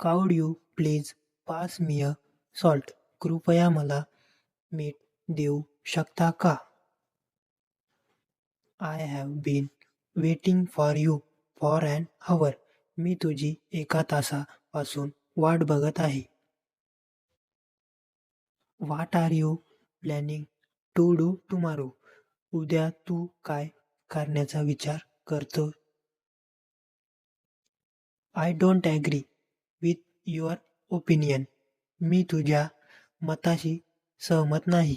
Could you please pass me a salt. कृपया मला मीठ देऊ शकता का? I have been waiting for you for and hour मी तुझी एका तासापासून वाट बघत आहे. What are you planning to do tomorrow उद्या तू काय करण्याचा विचार करतो? I don't agree with your opinion मी तुझ्या मताशी सहमत नाही.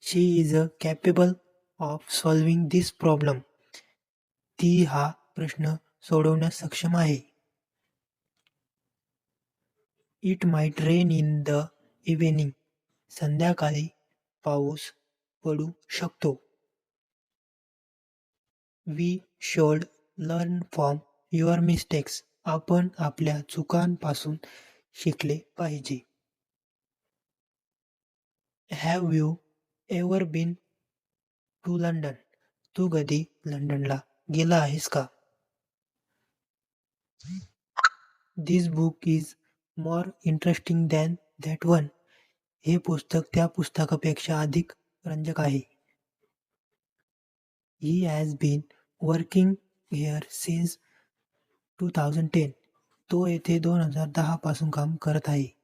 She is a capable of solving this problem ती हा प्रश्न सोडवण्यास सक्षम आहे. It might rain in the evening संध्याकाळी पाऊस पडू शकतो. We should learn from your mistakes आपण आपल्या चुकांपासून शिकले पाहिजे. Have you ever been to London तू कधी लंडनला गेला आहेस का? This book is more interesting than that one हे पुस्तक त्या पुस्तकापेक्षा अधिक रंजक आहे. He has been working here since two thousand ten तो येथे दोन हजार दहापासून काम करत आहे.